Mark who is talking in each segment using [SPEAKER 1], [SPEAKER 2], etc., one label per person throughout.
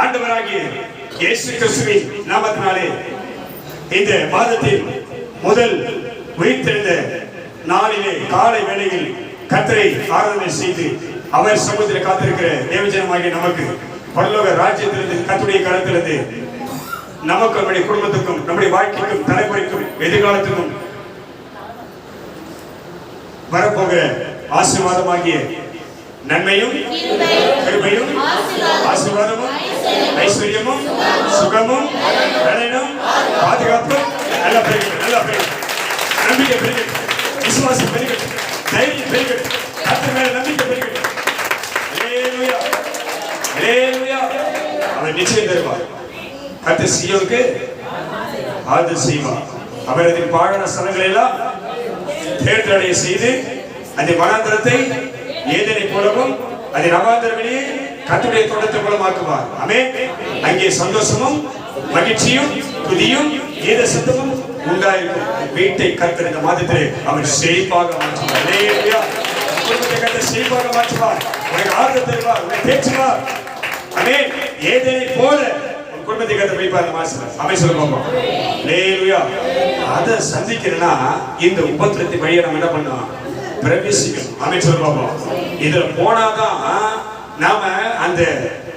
[SPEAKER 1] ஆண்டவராகிய இயேசு கிறிஸ்துவின் நாமத்தினாலே இந்த மாதத்தின் முதல் உயிர்த்தெழுந்த நாளிலே காலை வேளையில் கத்தரை ஆராதனை செய்து அவர் சமூகத்தில் காத்திருக்கிற தேவஜனமாகிய நமக்கு பரலோக ராஜ்யத்திலிருந்து கத்துடைய கரத்திலிருந்து நமக்கு நம்முடைய குடும்பத்துக்கும் நம்முடைய வாழ்க்கைக்கும் தலைமுறைக்கும் எதிர்காலத்துக்கும் வரப்போகிற ஆசீர்வாதமாகிய நன்மையும் பெருமையும் ஆசீர்வாதமும் ஐஸ்வர்யமும் சுகமும் நலனும் பாதுகாப்பும் நல்ல பெருகட்டும் நல்ல பெருகட்டும் நம்பிக்கை பெருகட்டும் விசுவாசம் பெருகட்டும் தைரியம் பெருகட்டும் அடுத்த மேல நம்பிக்கை பெருகட்டும் அல்லேலூயா அவர் நிச்சயம் தருவார். கர்த்தர் சியோக்கு ஆதரவு செய்வார். அவரது அதில் பாழன ஸ்தலங்களை எல்லாம் தேர்தலை செய்து அந்த மனாந்திரத்தை ஏதனை போலவும் அதை நவாந்தரவெளியே கத்துடைய தோட்டத்தை மூலமாக்குவார் அமே அங்கே சந்தோஷமும் மகிழ்ச்சியும் துதியும் ஏத சத்தமும் உண்டாயிருக்கும். வீட்டை கத்தர் இந்த மாதத்திலே அவர் செழிப்பாக மாற்றுவார். குடும்பத்தை கத்தர் செழிப்பாக மாற்றுவார். உனக்கு ஆறுதல் தருவார் உன்னை தேற்றுவார். அமே ஏதேனை போல குடும்பத்தை கதை வைப்பார் மாசம் அமை சொல்லுவாங்க லேலுயா அதை சந்திக்கிறேன்னா இந்த உபத்திரத்தை வழியை நம்ம என்ன பண்ணோம் பிரவேசிக்கணும். அமை சொல்ல இதுல போனாதான் நாம அந்த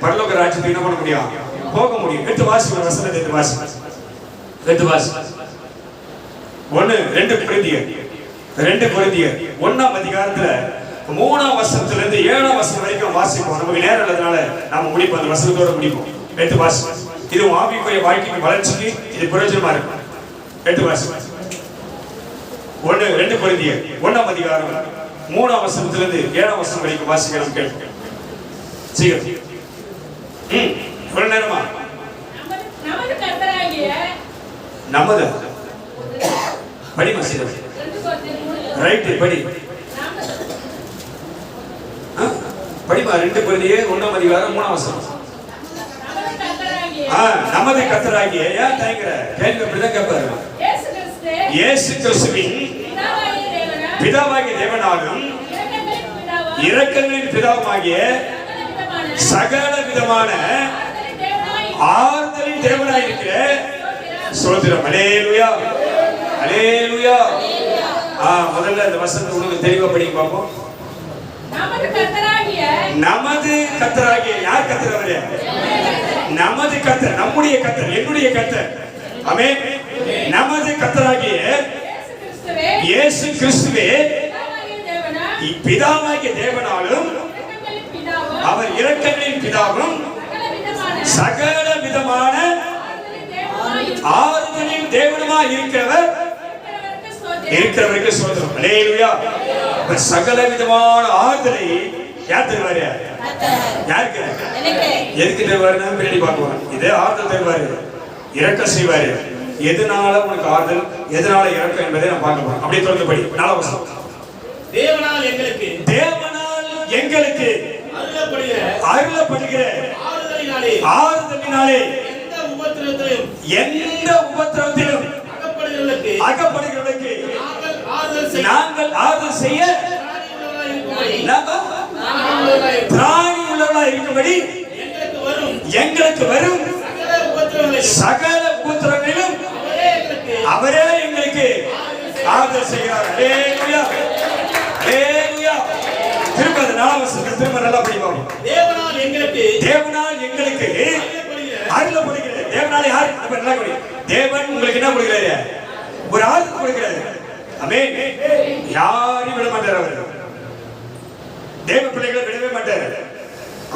[SPEAKER 1] பரலோக ராஜ்யத்தை என்ன பண்ண முடியும்? போக முடியும். எடுத்து வாசி ஒரு வசனத்தை எடுத்து வாசி. எடுத்து வாசி. ஒன்னு ரெண்டு குருந்தியர். ரெண்டு குருந்தியர். ஒன்னாம் அதிகாரத்துல மூணாம் வருஷத்துல இருந்து ஏழாம் வருஷம் வரைக்கும் வாசிப்போம். நமக்கு நேரம் இல்லாதனால நாம முடிப்போம். அந்த வசனத்தோட முடிப்போம். எடுத்து வாசி. இது ஆவிக்குரிய வாழ்க்கைக்கு வளர்ச்சிக்கு இது பிரயோஜனமா இருக்கும் எடுத்து வாசி. ஒன்னு ரெண்டு குருந்தியர். ஒன்னாம் அதிகாரம். மூணாம் வருஷத்துல இருந்து ஏழாம் வருஷம் வரைக்கும் வாசிக்கிறோம். கேட்டு சீக்கிரம். ம் எவ்வளவு நேரமா?
[SPEAKER 2] நமது
[SPEAKER 1] படிமா சீக்கிரம்
[SPEAKER 2] ரெண்டு கொரிந்தியர் மூணு
[SPEAKER 1] ரைட் படி? படிமா ரெண்டு குருந்தியே ஒண்ணாம் அதிகாரம் மூணாம் வசனம்.
[SPEAKER 2] நமது
[SPEAKER 1] கத்தராகிய ஏன் தயங்குற? கேள்வி அப்படிதான் கேட்பாரு.
[SPEAKER 2] இயேசு கிறிஸ்து
[SPEAKER 1] இயேசு கிறிஸ்துவின்
[SPEAKER 2] பிதாவாகிய தேவனால்
[SPEAKER 1] பிதாவாகிய தேவனாலும்
[SPEAKER 2] இரக்கங்களின்
[SPEAKER 1] பிதாவுமாகிய
[SPEAKER 2] சகல விதமான ஆறுதலின் தேவனாய்
[SPEAKER 1] இருக்கிற. சோத்திரம். அலேலுயா அலேலுயா ஆ முதல்ல இந்த வசனத்தை உங்களுக்கு தெளிவா படிக்க பார்ப்போம்.
[SPEAKER 2] நமது
[SPEAKER 1] கத்தராகிய யார் கத்தர் நமது கத்தர் நம்முடைய கத்தர் என்னுடைய கத்தர் அமே நமது கத்தராகிய
[SPEAKER 2] இயேசு கிறிஸ்துவே பிதாவாகிய தேவனால்
[SPEAKER 1] பிதாவாகிய தேவனாலும் அவர் இரக்கங்களின் பிதாவும்
[SPEAKER 2] சகல விதமான ஆறுதலின்
[SPEAKER 1] தேவனுமாய் இருக்கிறவர்
[SPEAKER 2] இருக்கிறவருக்கு
[SPEAKER 1] சோதரம் அலேலுயா அவர் சகல விதமான ஆறுதலை யார்? தருவாரு யாருக்கு? எதுக்கு தருவாருன்னு பின்னாடி பார்க்கலாம் இதே ஆறுதல் தருவாரு இறக்கம் செய்வாரு. எதனால உனக்கு ஆறுதல் எதனால இறக்கம் என்பதை நான் பார்க்க போறோம். அப்படியே தொடர்ந்து படி. நாலாம்
[SPEAKER 3] தேவனால் எங்களுக்கு
[SPEAKER 1] தேவனால் எங்களுக்கு
[SPEAKER 3] அருளப்படுகிற ஆறுதலினாலே எந்த உபத்திரத்திலும் அகப்படுகிறவர்களுக்கு நாங்கள் ஆறுதல் செய்ய.
[SPEAKER 1] திராணி உள்ளவர்களாக இருக்கும்படி
[SPEAKER 3] எங்களுக்கு வரும் சகல
[SPEAKER 1] உபத்திரங்களிலும்
[SPEAKER 3] அவரே எங்களுக்கு
[SPEAKER 1] அவரே எங்களுக்கு ஆறுதல் செய்கிறார் அல்லேலூயா திரும்ப நல்லா படிப்போம்
[SPEAKER 3] தேவனால் எங்களுக்கு
[SPEAKER 1] தேவனால் எங்களுக்கு
[SPEAKER 3] அருளப்படுகிற
[SPEAKER 1] அருளப்படுகிறது தேவனாலே யாரு நம்ம நல்லா படி தேவன் உங்களுக்கு என்ன கொடுக்கிறாரு? ஒரு ஆறுதல் கொடுக்கிறாரு. அமேன் யாரையும் விட மாட்டார் அவர். தேவ பிள்ளைகளை விடவே மாட்டார்.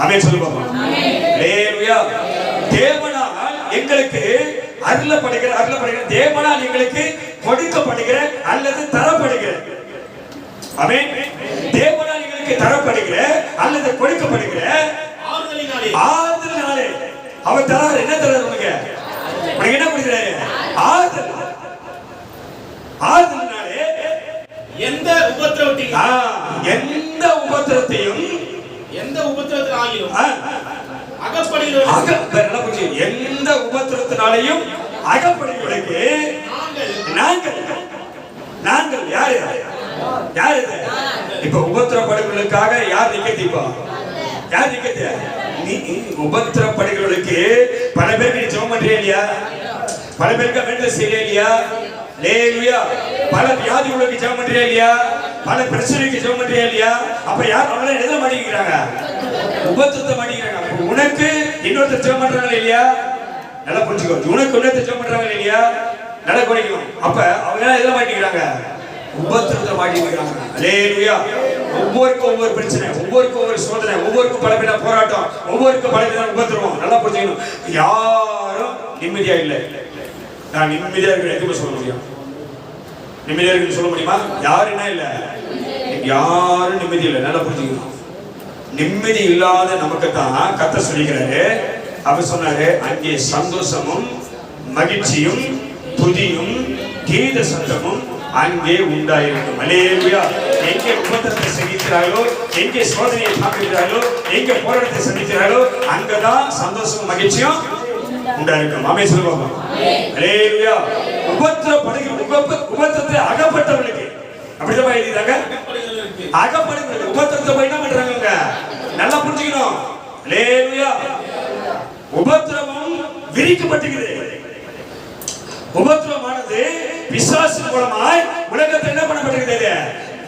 [SPEAKER 1] அமேன் சொல்லுவோம் தேவனால் எங்களுக்கு அருளப்படுகிற அருளப்படுகிற தேவனால் எங்களுக்கு கொடுக்கப்படுகிற அல்லது தரப்படுகிற. அமேன் தேவனால் எங்களுக்கு தரப்படுகிற அல்லது கொடுக்கப்படுகிற
[SPEAKER 3] ஆறுதலினாலே.
[SPEAKER 1] அவர் தராரு என்ன தராரு உனக்கு? உனக்கு என்ன கொடுக்கிறாரு? ஆறுதல். ஆறுதல்னாலே
[SPEAKER 3] எந்த உபத்திரவத்தையும்.
[SPEAKER 1] எந்த உபத்திரத்தையும்
[SPEAKER 3] எந்த உபத்திரத்தில் ஆகிலும்.
[SPEAKER 1] ஆ,
[SPEAKER 3] அகப்படுகிற
[SPEAKER 1] அக வேற என்ன புரிஞ்சு? எந்த உபத்திரத்தினாலையும் அகப்படுகிறவர்களுக்கு
[SPEAKER 3] நாங்கள்.
[SPEAKER 1] நாங்கள். நாங்கள் யாரு? யார் இது? இப்ப உபத்திரப்படுகளுக்காக யார் நிக்கத்தி இப்போ யார் நிக்கத்தி நீ உபத்திரப்படுகளுக்கு பல பேருக்கு நீ ஜெபம் பண்றியா இல்லையா? பல பேருக்கு வேண்டல் செய்யறியா இல்லையா? லேலுயா பல வியாதி உள்ளவருக்கு ஜெபம் பண்றியா இல்லையா? பல பிரச்சனைக்கு ஜெபம் பண்றியா இல்லையா? அப்ப யார் அவங்கள எதை மாட்டிக்கிறாங்க? உபத்திரத்தை மாட்டிக்கிறாங்க. உனக்கு இன்னொருத்தர் ஜெபம் பண்றாங்க இல்லையா? நல்லா புரிஞ்சுக்கோ. உனக்கு இன்னொருத்தர் ஜெபம் பண்றாங்க இல்லையா? நல்லா குறைக்கும் அப்ப அவங்க எல்லாம் எதை மாட்டிக்கிறாங்க? உபத்திரத்தை மாட்டிக்கிறாங்க லேலுயா ஒவ்வொருக்கும் ஒவ்வொரு பிரச்சனை ஒவ்வொருக்கும் ஒவ்வொரு சோதனை ஒவ்வொருக்கும் பல போராட்டம் ஒவ்வொருக்கும் பல உபத்திரவம். நல்லா புரிஞ்சுக்கணும். யாரும் நிம்மதியா இல்லை. நான் நிம்மதியா இருக்கிற எதுவுமே சொல்ல முடியும்? நிம்மதியா இருக்குன்னு சொல்ல முடியுமா? யாருன்னா இல்லை? யாரும் நிம்மதி இல்லை. நல்லா புரிஞ்சுக்கணும். நிம்மதி இல்லாத நமக்கு தான் கத்த சொல்லிக்கிறாரு. அவர் சொன்னாரு அங்கே சந்தோஷமும் மகிழ்ச்சியும் துதியும் கீத சத்தமும் அங்கே உண்டாயிருக்கும். அலேலுயா. எங்கே உபத்திரத்தை சந்திக்கிறார்களோ எங்கே சோதனையை பார்க்கிறார்களோ எங்கே போராட்டத்தை சந்திக்கிறார்களோ அங்கதான் சந்தோஷமும் மகிழ்ச்சியும் உண்டாயிருக்கும். ஆமே சொல்லுவாங்க. அலேலுயா. உபத்திரப்படுகிற உபத்திரத்தை அகப்பட்டவர்களுக்கு. அப்படிதான் எழுதிட்டாங்க அகப்படுகிறது உபத்திரத்தை போய் என்ன பண்றாங்க நல்லா புரிஞ்சுக்கணும். லேலுயா உபத்திரவம் விரிக்கப்பட்டுகிறது. உபத்திரமானது பிசாசு மூலமாய் உலகத்தில் என்ன பண்ணப்பட்டிருக்கிறது?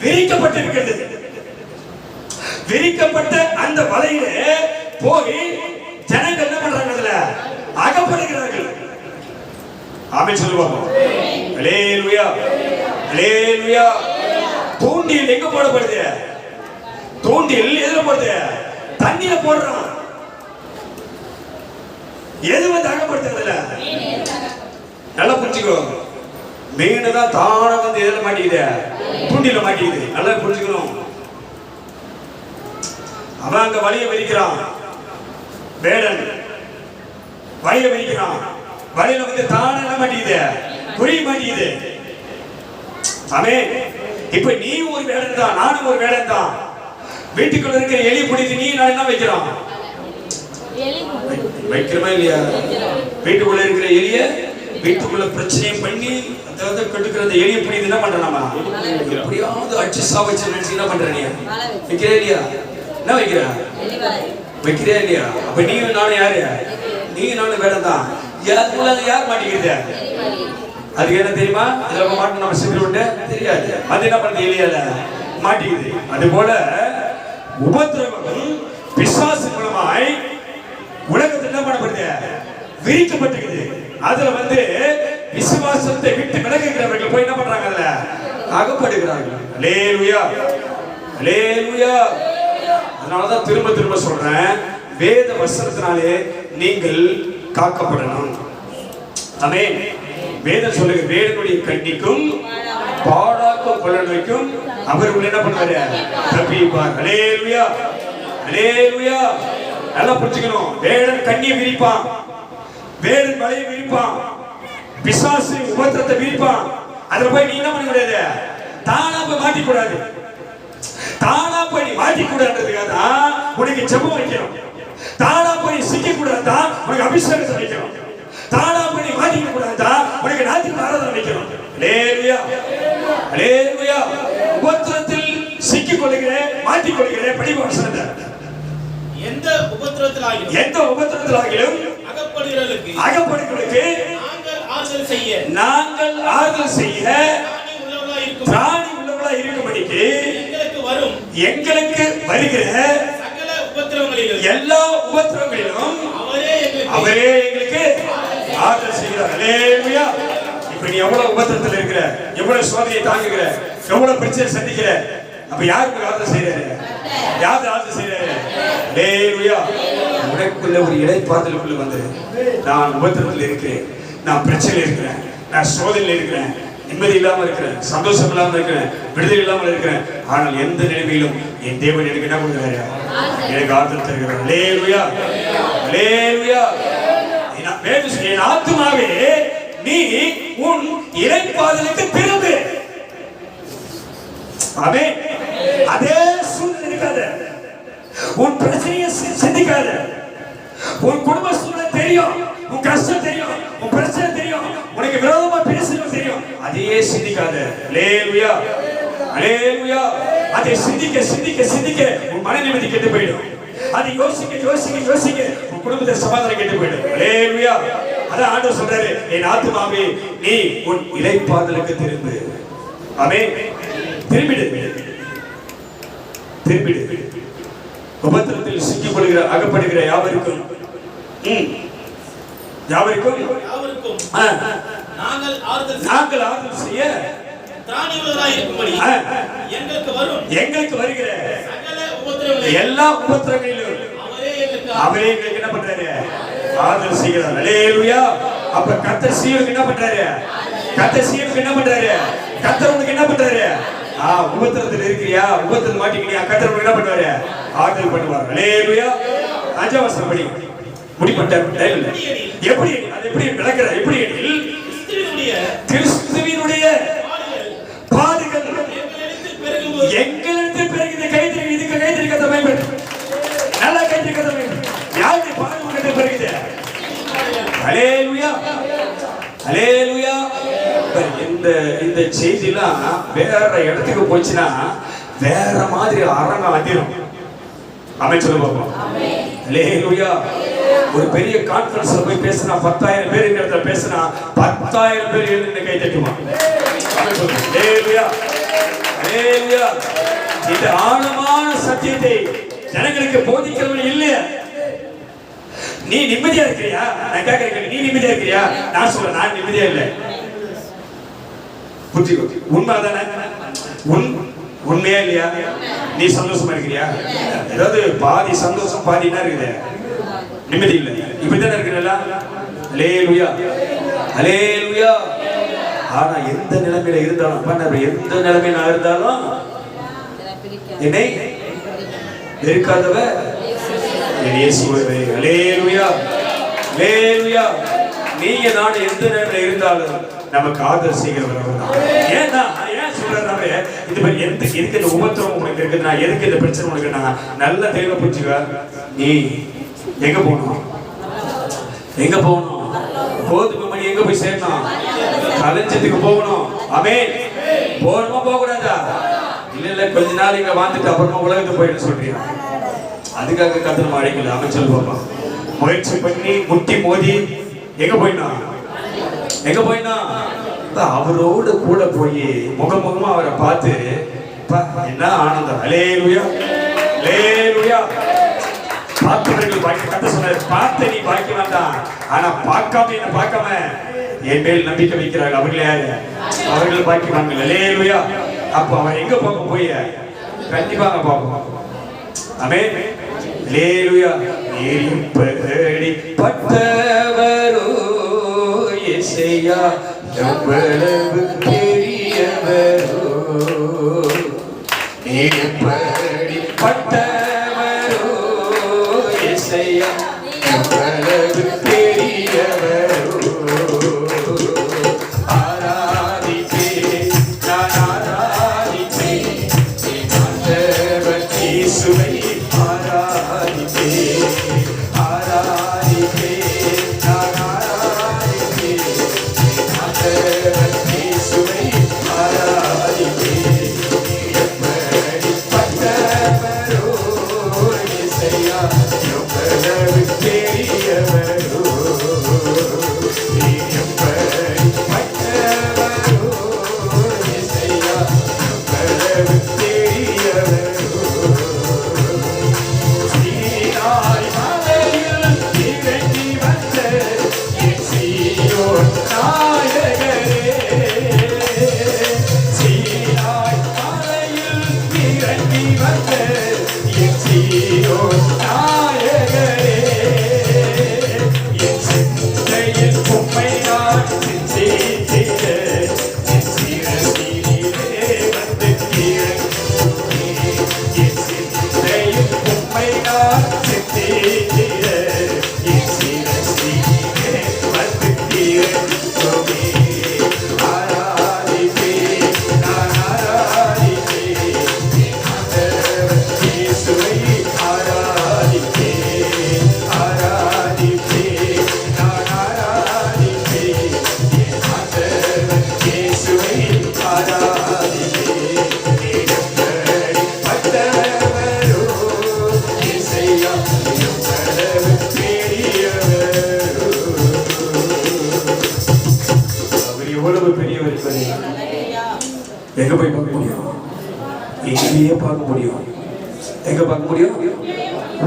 [SPEAKER 1] விரிக்கப்பட்டிருக்கிறது. விரிக்கப்பட்ட அந்த வலையில போய் ஜனங்கள் என்ன பண்றாங்க அதுல? அகப்படுகிறார்கள். ஆமே சொல்லுவாங்க. அலேலுயா ஹalleluya. தூண்டில் எங்க போடப்படுது? தூண்டில் எதுல போடுது? தண்ணியில போடுறான். எது வந்து அகப்படுத்துறதுல நல்லா புரிஞ்சுக்கோ. மீன் தான் தானா வந்து எதுல மாட்டிக்குது? தூண்டில மாட்டிக்குது. நல்லா புரிஞ்சுக்கணும். அவன் அங்க வழியை விரிக்கிறான். வேடன். வழியை விரிக்கிறான். வழியில வந்து தானா என்ன மாட்டிக்குது? குறி மாட்டிக்குது. ஆமே இப்ப நீ ஒரு வேடன் தான் நானும் ஒரு வேடன் தான். வீட்டுக்குள்ள இருக்கிற எலி பிடித்து நீ நான் என்ன வைக்கிறோம் வைக்கிறோமா இல்லையா? வீட்டுக்குள்ள இருக்கிற எலிய வீட்டுக்குள்ள பிரச்சனையை பண்ணி அதாவது கட்டுக்கிற அந்த எலியை பிடித்து என்ன பண்ற நம்ம எப்படியாவது அடிச்சு சாவச்சு நினைச்சு என்ன பண்ற நீ? வைக்கிறே இல்லையா? என்ன வைக்கிற? வைக்கிறே இல்லையா? அப்ப நீ நானும் யாரு? நீ நானும் வேடம் தான் யாருக்குள்ள யார் மாட்டிக்கிறது அதுக்கு என்ன தெரியுமா? இதுல நம்ம மாட்டு நம்ம சிந்திர விட்டு தெரியாது. அது என்ன பண்றது எலியால? மாட்டிக்குது. அது போல உபத்திரவம் பிசாசு மூலமாய் உலகத்தில் என்ன பண்ணப்படுது? விரிக்கப்பட்டுக்குது. அதுல வந்து விசுவாசத்தை விட்டு விலகுகிறவர்கள் போய் என்ன பண்றாங்க அதுல? அகப்படுகிறார்கள். லேலுயா லேலுயா அதனாலதான் திரும்ப திரும்ப சொல்றேன். வேத வசனத்தினாலே நீங்கள் காக்கப்படணும் அமே வேதம் சொல்லுங்க வேதனுடைய கண்ணிக்கும் பாடாக்க பலனுக்கும் அவர் என்ன பண்ணுவாரு? தப்பிப்பார். அலேலுயா அலேலுயா நல்லா புரிஞ்சுக்கணும். வேடன் கண்ணியை விரிப்பான். வேடன் வலையை விரிப்பான். பிசாசு உபத்திரத்தை விரிப்பான். அதுல போய் நீ என்ன பண்ண கூடாது தானா போய் மாட்டிக்கூடாது. தானா போய் நீ மாட்டிக்கூடாதுன்றதுக்காக தான் உனக்கு ஜெபம் வைக்கணும். தானா போய் சிக்க கூடாதான் உனக்கு அபிஷேகத்தை வைக்கணும். தானா போய் நீ மாட்டிக்க கூடாதான் உனக்கு நாட்டுக்கு ஆராதனை வைக்கணும். லேலுயா லேலுயா உபத்திரத்தில் சிக்கிக் கொள்கிறேன் மாட்டிக் கொள்கிறேன் வசனத்தை.
[SPEAKER 3] எந்த உபத்திரத்தில்
[SPEAKER 1] எந்த உபத்திரத்தில் ஆகிலும்
[SPEAKER 3] அகப்படுகிறவர்களுக்கு
[SPEAKER 1] அகப்படுகிறவர்களுக்கு
[SPEAKER 3] நாங்கள் ஆறுதல் செய்ய.
[SPEAKER 1] நாங்கள் ஆறுதல் செய்ய
[SPEAKER 3] பிராணி
[SPEAKER 1] உள்ளவர்களா இருக்கும்படிக்கு
[SPEAKER 3] எங்களுக்கு வரும்
[SPEAKER 1] எங்களுக்கு வருகிற
[SPEAKER 3] சகல உபத்திரவங்களிலும்
[SPEAKER 1] எல்லா உபத்திரங்களிலும்
[SPEAKER 3] அவரே எங்களுக்கு
[SPEAKER 1] ஆறுதல் செய்கிறார். அல்லேலூயா இப்ப நீ எவ்வளவு உபத்திரத்துல இருக்கிற? எவ்வளவு சோதனையை தாங்குகிற? எவ்வளவு பிரச்சனை சந்திக்கிற? அப்ப யாருக்கு ஆறுதல் செய்யறாரு யாரு ஆறுதல் செய்யறாரு அல்லேலூயா உனக்குள்ள ஒரு இடைப்பாதலுக்குள்ள வந்து நான் உபத்திரத்தில் இருக்கிறேன். நான் பிரச்சனையில் இருக்கிறேன். நான் சோதனையில் இருக்கிறேன். நிம்மதி இல்லாமல் இருக்கிறேன். சந்தோஷம் இல்லாம இருக்கிறேன். விடுதலை இல்லாமல் இருக்கிறேன். ஆனால் எந்த நிலைமையிலும் என் தேவன் எனக்கு என்ன கொடுக்கிறாரு? எனக்கு ஆறுதல் தருகிறார். லேலுயா லேலுயா என் வேதம் ஆத்துமாவே நீ உன் இறைப்பாதலுக்கு திரும்பு ஆமே அதே சூழ்நிலை இருக்காத. உன் பிரச்சனையை சிந்திக்காத. உன் குடும்ப சூழ்நிலை தெரியும். உன் கஷ்டம் தெரியும். உன் பிரச்சனை தெரியும். உனக்கு விரோதமா பேசுறது தெரியும். அதையே சிந்திக்காத. லேலுயா அலேலுயா அதை சிந்திக்க சிந்திக்க சிந்திக்க உன் மன நிம்மதி கெட்டு போயிடும். அதை யோசிக்க யோசிக்க யோசிக்க உன் குடும்பத்தை சமாதானம் கெட்டு போயிடும். ஹalleluya அதான் ஆண்டவர் சொல்றாரு என் ஆத்துமாவே நீ உன் இலைப்பாதலுக்கு திரும்பு. ஆமென். திரும்பிடு. திரும்பிடு. உபத்திரத்தில் சிக்கிக் கொள்கிற அகப்படுகிற யாவருக்கும்? யாவருக்கும்?
[SPEAKER 3] நாங்கள் ஆறுதல் செய்ய எங்களுக்கு
[SPEAKER 1] வருகிற எல்லா உபத்திரங்களிலும்
[SPEAKER 3] அவரே எங்களுக்கு
[SPEAKER 1] என்ன பண்றாரு? ஆறுதல் செய்கிறார். அலேலுயா அப்ப கத்த சீவனுக்கு என்ன பண்றாரு? கத்த சீவனுக்கு என்ன பண்றாரு? கத்தர் உனக்கு என்ன பண்றாரு? ஆ உபத்திரத்தில் இருக்கிறியா? உபத்திரத்தில் மாட்டிக்கிறியா கத்தர் என்ன பண்ணுவாரு? ஆறுதல் பண்ணுவார். அலேலுயா. அஞ்சாம் வசனம் படி. டைம்ல. எப்படி அது எப்படி விளக்குற? எப்படி எனில்?
[SPEAKER 3] கிறிஸ்துவினுடைய
[SPEAKER 1] கிறிஸ்துவினுடைய
[SPEAKER 3] பாடுகள். எங்களிடத்தில்
[SPEAKER 1] பிறகு இந்த கைத்தறி இதுக்கு கைத்தறி கதை பயன்படும் நல்லா கைத்தறி கதை யாருக்கு யாருடைய பிறகு அலே பிறகுது அலேலுயா அலேலுயா இந்த இந்த செய்திலாம் வேற இடத்துக்கு போச்சுன்னா வேற மாதிரி அரங்கம் அதிரும். அமைச்சர் பார்ப்போம் அலேலுயா ஒரு பெரிய கான்ஃபரன்ஸ்ல போய் பேசினா பத்தாயிரம் பேர் இந்த இடத்துல பேசினா பத்தாயிரம் பேர் எழுந்து கை தட்டுவான் அலேலுயா அலேலுயா இந்த ஆழமான சத்தியத்தை ஜனங்களுக்கு போதிக்கிறவன் இல்லையா? நீ நிம்மதியா இருக்கிறியா? நான் கேட்கிறேன் நீ நிம்மதியா இருக்கிறியா? நான் சொல்றேன். நான் நிம்மதியா இல்லை. புரிஞ்சுக்கோ உண்மைதானே உன் உண்மையா இல்லையா? நீ சந்தோஷமா இருக்கிறியா? ஏதாவது பாதி சந்தோஷம் பாதி என்ன இருக்குது? நிம்மதி இல்லை. இப்படித்தானே இருக்கிறல்ல அலேலுயா அலேலுயா ஆனா எந்த நிலைமையில இருந்தாலும் எந்த நிலைமையில நான் இருந்தாலும் என்னை வெறுக்காதவ நீங்க நான் எந்த நிலைமையில இருந்தாலும் நமக்கு ஆறுதல் செய்கிறவர் அவர்தான் ஏன்னா ஏன் சொல்றாரு இது மாதிரி எந்த எதுக்கு இந்த உபத்திரம் உனக்கு இருக்குது? நான் எதுக்கு இந்த பிரச்சனை உனக்கு நான் நல்ல தெளிவா புரிஞ்சுக்க நீ எங்க போகணும்? எங்க போகணும்? கோதுமை மணி எங்க போய் சேரணும்? கலைஞ்சதுக்கு போகணும். அமே போகணுமா போக கூடாதா இல்ல இல்ல கொஞ்ச நாள் இங்க வாழ்ந்துட்டு அப்புறமா உலகத்துக்கு போயிட்டு சொல்றீங்க அதுக்காக கத்தனை அழைக்கல. அமைச்சல் பாப்பா முயற்சி பண்ணி முட்டி மோதி எங்க போயினா எங்க போயினா? அதான் அவரோடு கூட போய் முகமுகமா அவரை பார்த்து என்ன ஆனந்தம். அலேலுயா அலேலுயா பார்த்தவர்கள் பாக்கி கத்த சொன்னார் பார்த்த நீ பாக்கி வேண்டாம் ஆனா பார்க்காம என்ன பார்க்காம என் மேல் நம்பிக்கை வைக்கிறார்கள். அவர்களே யாரு? அவர்கள் பாக்கி வாங்க அலேலுயா அப்போ அவன் எங்க போக போய்? கண்டிப்பாக பார்ப்போம். அமே லேலுயா நீரிப்படி பட்டவரோ இசையா எவ்வளவு பெரியவரோ. நீ பட்டவரோ எங்க பார்க்க முடியும்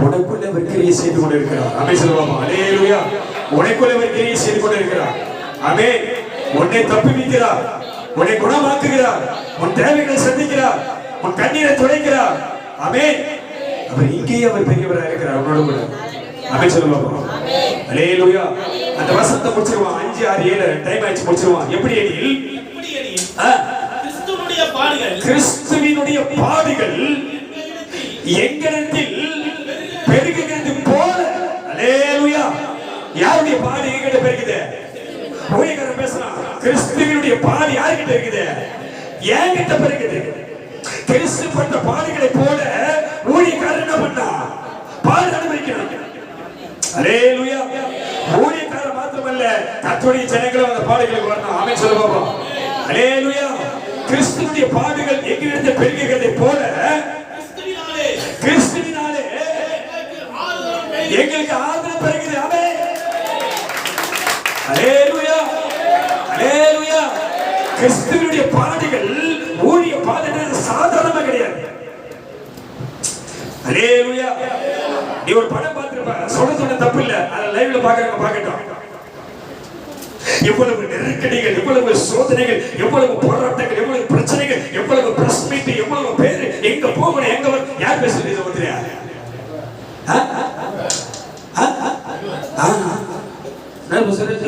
[SPEAKER 1] உனக்குள்ள கிரியை செய்து கொண்டு இருக்கிறார் அமே சொல்லுவாமா அலேலுயா உனக்குள்ள கிரியை செய்து கொண்டு இருக்கிறார் அமே உன்னை தப்புவிக்கிறார் உன்னை குணமாக்குகிறார். உன் தேவைகளை சந்திக்கிறார். உன் கண்ணீரை துடைக்கிறார். அமே அவர் இங்கேயே அவர் பெரியவராக இருக்கிறார். உன்னோட கூட. அமே சொல்லுவாமா அலேலுயா அந்த வசனத்தை முடிச்சிருவான். அஞ்சு ஆறு ஏழு டைம் ஆயிடுச்சு முடிச்சிருவான். எப்படி எனில்?
[SPEAKER 3] கிறிஸ்துவினுடைய பாடுகள்.
[SPEAKER 1] எங்களிடத்தில் பெருகுகிறது போல. அலேலுயா யாருடைய பாடு எங்கிட்ட பெருகுது? ஊழியக்காரன் பேசலாம். கிறிஸ்துவனுடைய பாடு யாருக்கிட்ட இருக்குது என்கிட்ட பெருகுது. கிறிஸ்து பட்ட பாடுகளை போல ஊழியக்காரன் என்ன பண்ணா? பாடு அனுபவிக்கணும். அலேலுயா ஊழியக்காரர் மாத்திரமல்ல தத்துடைய ஜனங்களும் அந்த பாடுகளுக்கு வரணும். ஆமென் சொல்ல பாப்போம். அலேலுயா கிறிஸ்துவனுடைய பாடுகள் எங்கிருந்து பெருகுகிறதை போல
[SPEAKER 3] கிறிஸ்துவினாலே
[SPEAKER 1] கிறிஸ்துவினாலே
[SPEAKER 3] எங்களுக்கு ஆறுதலும் பெருகி
[SPEAKER 1] எங்களுக்கு ஆதரவு பெறுகிறது ஆமென். அலேலுயா அலேலுயா கிறிஸ்துவினுடைய பாதைகள் ஊழிய பாதைகள் சாதாரணமா கிடையாது. அலேலுயா நீ ஒரு படம் பார்த்திருப்ப சொல்ல சொன்ன தப்பு இல்ல அத லைவ்ல பாக்குறவங்க பாக்கட்டும் எவ்வளவு நெருக்கடிகள் எவ்வளவு சோதனைகள் எவ்வளவு போராட்டங்கள் எவ்வளவு பிரச்சனைகள் எவ்வளவு பிரஸ் மீட் எவ்வளவு பேரு எங்க போகணும் எங்க யார் பேசுறது இதை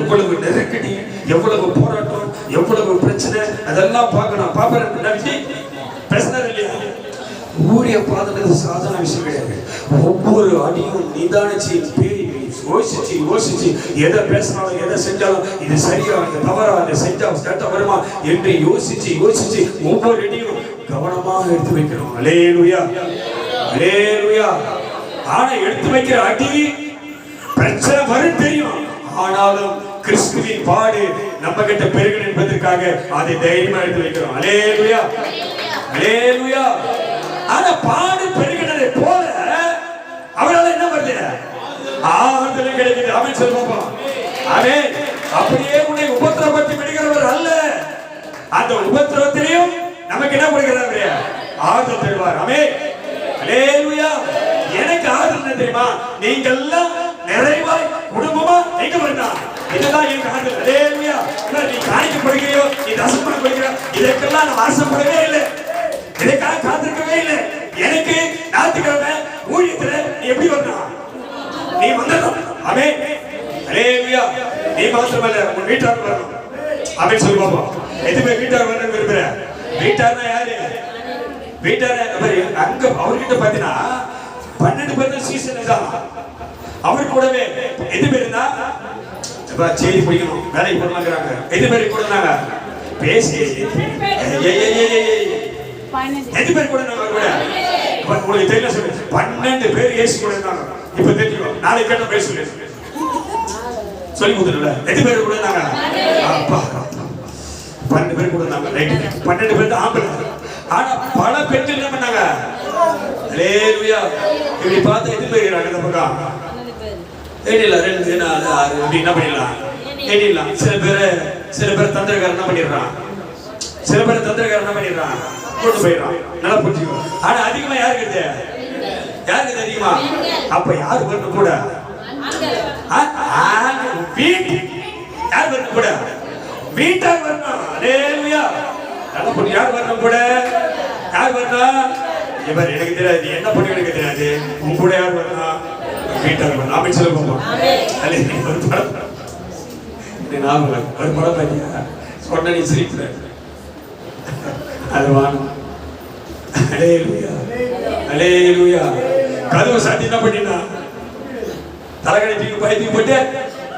[SPEAKER 1] எவ்வளவு நெருக்கடி எவ்வளவு போராட்டம் எவ்வளவு பிரச்சனை அதெல்லாம் பார்க்கணும் பாப்பேன் நான் விஜய் இல்லையா? ஊழிய பாதனது சாதாரண விஷயம் கிடையாது. ஒவ்வொரு அடியும் நிதானிச்சு பேரி யோசிச்சு யோசிச்சு எதை பேசினாலும் எதை செஞ்சாலும் இது சரியா இது தவறா இது செஞ்சா சட்டம் வருமா என்று யோசிச்சு யோசிச்சு ஒவ்வொரு அடியும் கவனமாக எடுத்து வைக்கணும். அலேலுயா அலேலுயா ஆனா எடுத்து வைக்கிற அடி பிரச்சனை வரும் தெரியும். ஆனாலும் கிறிஸ்துவின் பாடு நம்ம கிட்ட பெருகணும் என்பதற்காக அதை தைரியமா எடுத்து வைக்கிறோம். அலேலுயா அலேலுயா ஆனா பாடு பெருகினதை போல அவனால என்ன வருது? ஆறுதலும் கிடைக்குது. அவன் சொல்லுவான் அவன் அப்படியே உன்னை உபத்திரவத்தை விடுகிறவர் அல்ல. அந்த உபத்திரவத்திலையும் நமக்கு என்ன கொடுக்கிறார் ஆறுதல் தருவார். அமே அலேலுயா எனக்கு ஆறுதல் என்ன தெரியுமா? நீங்கள்லாம் நிறைவாய் குடும்பமா எங்க வரணும் இதெல்லாம் எனக்கு ஆறுதல் அலேலுயா நீ காய்க்கு கொடுக்கிறியோ நீ தசமம் கொடுக்கிறியோ இதற்கெல்லாம் நான் ஆசைப்படவே இல்லை. இதற்காக காத்திருக்கவே இல்லை. எனக்கு ஞாயிற்றுக்கிழமை ஊழியத்துல நீ எப்படி வந்தான் நீ வந்துடும் அமே அலேலுயா. நீ மாத்திரமல்ல உன் வீட்டார் வரணும். அமே சொல்லு பாப்பா. எதுவுமே வீட்டார் வரணும் விரும்புற வீட்டார்னா யாரு? வீட்டார் அங்க அவர்கிட்ட பாத்தீங்கன்னா பன்னெண்டு பேர் சீசன் தான் அவர் கூடவே எது பேர் இருந்தா? செய்தி பிடிக்கணும் வேலைக்கு போடலாங்கிறாங்க எது பேர் கூட இருந்தாங்க? பேசி ஏய், எது பேர் கூட இருந்தாங்க கூட? உங்களுக்கு தெரியல சொல்லு. பன்னெண்டு பேர் ஏசி கூட இருந்தாங்க. இப்ப தெரியும் நாளைக்கு கேட்ட பேர் சொல்லு. சொல்லி கொடுத்துருல. எது பேர் கூட இருந்தாங்க? அப்பா பன்னெண்டு பேர் கூட இருந்தாங்க. ரைட். பன்னெண்டு பேர் தான் ஆம்பளை. ஆனா பல பெண்கள் என்ன பண்ணாங்க? இப்படி பார்த்து எது பேர் இந்த பக்கம். ஏடில ரெண்டு நாலு ஆறு அப்படி என்ன பண்ணிடலாம்? ஏடிடலாம் சில பேர் சில பேர் தந்திரக்காரன் என்ன பண்ணிடுறான்? சில பேர் தந்திரக்காரன் என்ன பண்ணிடுறான்? கொண்டு போயிடுறான். நல்லா புரிஞ்சுக்கணும் ஆனா அதிகமா யாருக்கு இது யாருக்கு இது அதிகமா? அப்ப யாரு வரணும் கூட? ஆ? ஆ, வீட்டு யார் வரணும் கூட? வீட்டார் வரணும். அலேலுயா. நல்லா புரிஞ்சு யார் வரணும் கூட? யார் வரணும்? இவர் எனக்கு தெரியாது. என்ன பண்ணி எனக்கு தெரியாது? உன் கூட யார் வரணும்? வரணும் அமைச்சு சொல்லுவோம் அல்ல ஒரு படம். ஒரு சொன்ன நீ சிரிக்கிற. அது வாணும் அலேலுயா. அலேலுயா. கதவு சாத்தி என்ன பண்ணினா? தலைகடை தூக்கி பய தூக்கி போட்டு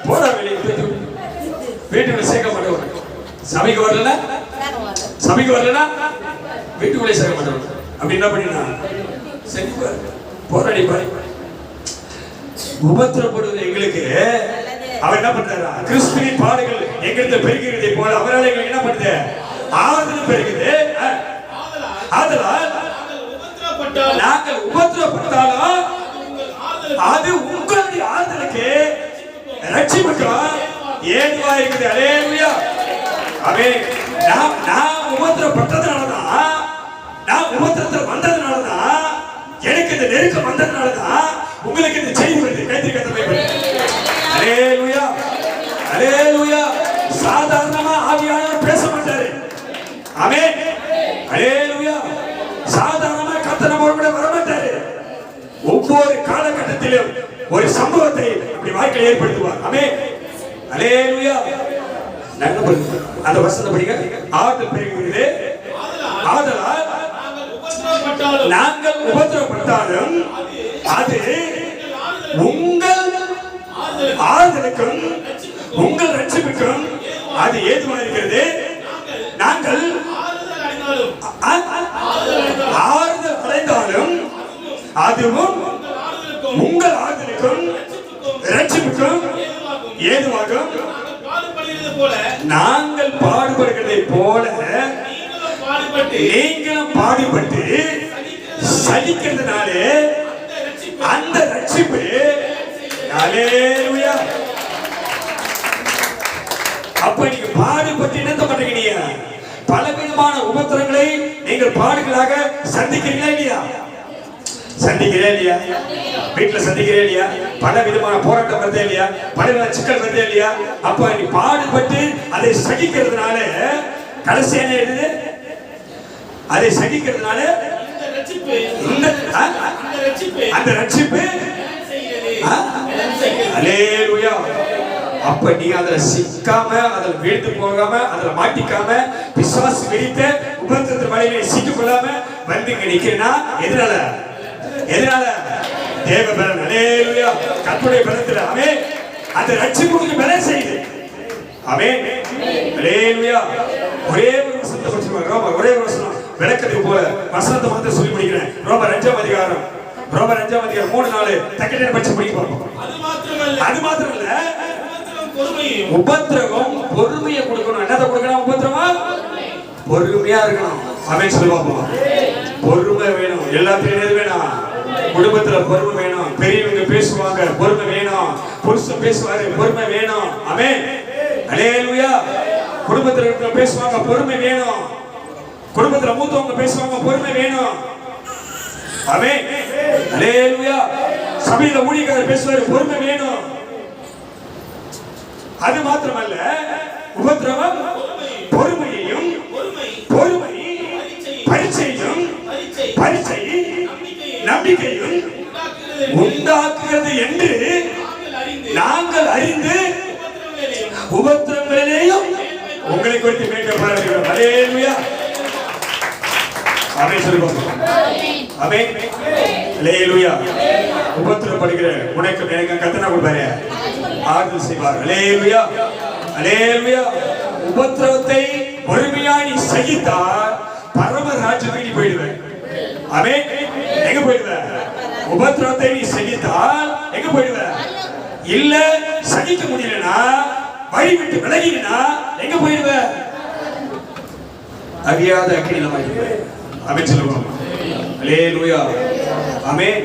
[SPEAKER 1] போடா வெளியே வீட்டுக்குள்ள சேர்க்க மாட்டேன் சபைக்கு வரலன்னா? சபைக்கு வரலன்னா? வீட்டுக்குள்ளே சேர்க்க மாட்டேன் அப்படி என்ன பண்ணினா? சரி பாரு போராடி பாரு உபத்திரப்படுவது எங்களுக்கு அவர் என்ன பண்றாரா? கிறிஸ்துவின் பாடுகள் எங்களுக்கு பெருகிறதை போல அவரால் எங்களுக்கு என்ன பண்ணுது ஆறுதல் பெருகுது. அஹ், ஆதலால்
[SPEAKER 3] நாங்கள் உபத்திரப்பட்டால்
[SPEAKER 1] நாங்கள் உபத்திரப்பட்டாலும் அது உங்களுடைய ஆறுதலுக்கு ரட்சிப்புக்கும் ஏதுவா இருக்குது? அலேலுயா அவே நான் நான் உபத்திரப்பட்டதுனாலதான் நான் உபத்திரத்தில் வந்ததுனாலதான் எனக்கு இந்த நெருக்கம் வந்ததுனாலதான் உங்களுக்கு இந்த செய்தி வருது கைத்திரி கத்தமை அலேலுயா அலேலுயா சாதாரணமா ஆவியானவர் பேச மாட்டாரு அமே அலேலுயா சாதாரணமா கத்த நம்ம கூட வர மாட்டாரு ஒவ்வொரு காலகட்டத்திலும் ஒரு சம்பவத்தை அப்படி வாழ்க்கையில் ஏற்படுத்துவார். அமே அலேலுயா நல்ல அந்த வசனம் படிக்க ஆறுதல் பெருகுகிறது
[SPEAKER 3] நாங்கள்
[SPEAKER 1] உபத்திரப்பட்டாலும் அது உங்கள்
[SPEAKER 3] ஆறுதலுக்கு
[SPEAKER 1] ஆறுதலுக்கும் உங்கள் ரட்சிப்புக்கும் அது ஏதுவா இருக்கிறது. நாங்கள்
[SPEAKER 3] ஆறுதல் அடைந்தாலும்
[SPEAKER 1] அதுவும்
[SPEAKER 3] உங்கள் ஆறுதலுக்கும்
[SPEAKER 1] ரட்சிப்புக்கும் ஏதுவாகும்
[SPEAKER 3] நாங்கள் பாடுபடுகிறது போல
[SPEAKER 1] நாங்கள் பாடுபடுகிறதை போல
[SPEAKER 3] நீங்களும் பாடுபட்டு
[SPEAKER 1] ஜெயிக்கிறதுனாலே அந்த ரட்சிப்பு. அப்ப நீங்க பாடுபட்டு என்ன பண்றீங்க? நீங்க பல விதமான உபத்திரங்களை நீங்கள் பாடுகளாக சந்திக்கிறீங்களா இல்லையா? சந்திக்கிறே இல்லையா? வீட்டுல சந்திக்கிறே இல்லையா? பல விதமான போராட்டம் வருதே இல்லையா? பல விதமான சிக்கல் வருதே இல்லையா? அப்ப நீ பாடுபட்டு அதை சகிக்கிறதுனால கடைசி என்ன எழுது அதை சகிக்கிறதுனால அந்த ரட்சிப்பு? அல்லேலூயா. அப்ப நீ அதுல சிக்காம அதுல வீழ்ந்து போகாம அதுல மாட்டிக்காம பிசாசு வெடித்த உபத்திரத்து வலையில சிக்கிக் கொள்ளாம வந்து இங்க நிக்கிறேன்னா எதனால? எதனால? தேவ பலன் அல்லேலூயா. கற்புடைய பலத்துல. அவன் அந்த ரட்சிப்புக்கு பலன் செய்யுது. அவன் அல்லேலூயா. ஒரே ஒரு ரோம ஒரே ஒரு வசனம் விளக்கத்துக்கு போல வசனத்தை மட்டும் சொல்லி முடிக்கிறேன் ரோம அஞ்சாம் அதிகாரம். ரோம அஞ்சாம் அதிகாரம். மூணு நாலு. தக்கட்டே படிச்சு முடிக்க போறோம்.
[SPEAKER 3] அது மாத்திரமல்ல.
[SPEAKER 1] அது மாத்திரம் இல்ல
[SPEAKER 3] உபத்திரவம்
[SPEAKER 1] பொறுமையை கொடுக்கணும். என்னத்தை கொடுக்கணும்? உபத்திரவம்? பொறுமையா இருக்கணும். அவன் சொல்லி பார்ப்போம் பொறுமை வேணும். எல்லாத்துலயும் எது வேணும்? குடும்பத்துல பொறுமை வேணும். பெரியவங்க பேசுவாங்க பொறுமை வேணும். புருஷன் பேசுவாரு பொறுமை வேணும். அவன் அலேலுயா. குடும்பத்துல இருக்கிற பேசுவாங்க பொறுமை வேணும். குடும்பத்துல மூத்தவங்க பேசுவாங்க பொறுமை வேணும். அவன் அலேலுயா சபையில ஊழியக்காரர் பேசுவாரு பொறுமை வேணும். அது மாத்திரமல்ல உபத்திரவம் பொறுமையையும்
[SPEAKER 3] பொறுமை
[SPEAKER 1] பரிச்சையும் பரிச்சை நம்பிக்கையும்
[SPEAKER 3] உண்டாக்குகிறது
[SPEAKER 1] என்று
[SPEAKER 3] நாங்கள் அறிந்து
[SPEAKER 1] உபத்திரங்களிலேயும் உங்களை குறித்து மேற்க அலேலுயா அமே சொல்லுவோம் அமே அலேலுயா உபத்திரப்படுகிற உனக்கு எனக்கு கத்தனா கொடுப்பாரு. ஆறுதல் செய்வார். லேலுயா லேலுயா உபத்திரவத்தை பொறுமையா நீ சகித்தால் பரம ராஜ்யத்துக்கு நீ போயிடுவேன். அமே எங்க போயிடுவ? உபத்திரவத்தை நீ சகித்தால் எங்க போயிடுவ? இல்ல சகிக்க முடியலனா வழி விட்டு விலகினா எங்க போயிடுவ? அறியாத அக்கினில மாட்டிடுவேன் சொல்லுவோம் அல்லேலூயா ஆமென்.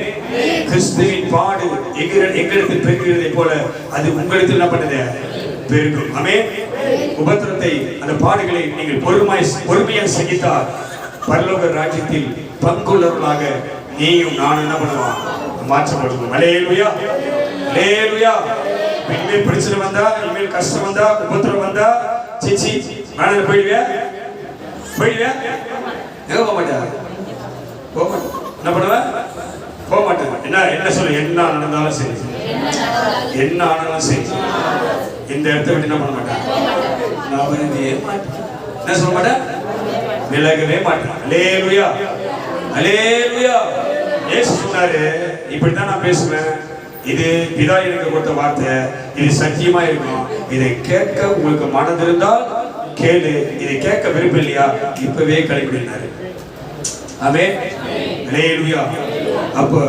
[SPEAKER 1] கிறிஸ்துவின் பாடு எங்க எங்களிடத்தில் பெருகிறதை போல அது உங்களுக்கு என்ன பண்ணுது? பெருகும் அமே உபத்திரத்தை அந்த பாடுகளை நீங்கள் பொறுமாய் பொறுமையாக சகித்தால் பரலோக ராஜ்யத்தில் பங்குள்ளவர்களாக நீயும் நானும் என்ன பண்ணுவான் மாற்றப்படுவோம். அலேலுயா அலேலுயா இனிமேல் பிரச்சனை வந்தா இனிமேல் கஷ்டம் வந்தா உபத்திரம் வந்தா சிச்சி வேணாம் போயிடுவேன் போயிடுவேன் எங்க போக மாட்டா போக மாட்டேன். என்ன பண்ணுவ? போக மாட்டேன். என்ன என்ன சொல்லு என்ன நடந்தாலும் சரி. என்ன ஆனாலும் சரி. இந்த இடத்த விட்டு என்ன பண்ண மாட்டேன்? நான் விரும்பியே என்ன சொல்ல மாட்டேன்? விலகவே மாட்டேன். அலேலுயா அலேலுயா ஏசு சொன்னாரு இப்படித்தான் நான் பேசுவேன். இது பிதா எனக்கு கொடுத்த வார்த்தை. இது சத்தியமா இருக்கும். இதை கேட்க உங்களுக்கு மனது இருந்தால் கேளு இதை கேட்க விருப்பம் இல்லையா இப்பவே கடைபிடினாரு. ஆமே அலேலுயா அப்போ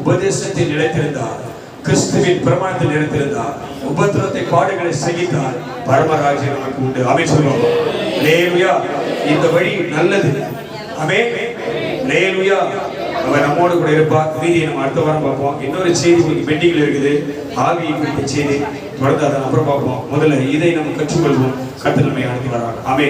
[SPEAKER 1] உபதேசத்தில் நிலைத்திருந்தார். கிறிஸ்துவின் பிரமாணத்தில் நிலைத்திருந்தார். உபத்திரத்தை பாடுகளை சகித்தார் பரமராஜ்யம் நமக்கு உண்டு. அமை சொல்லுவோம். இந்த வழி நல்லது. அமே லேலுயா அவர் நம்மோடு கூட இருப்பார். மீதியை நம்ம அடுத்த வாரம் பார்ப்போம். இன்னொரு செய்தி உங்களுக்கு பெண்டிங்கில் இருக்குது. ஆவியை குறித்த செய்தி. தொடர்ந்து அதை அப்புறம் பார்ப்போம். முதல்ல இதை நம்ம கற்றுக்கொள்வோம். கத்து நம்மை அனுப்பி வராங்க ஆமே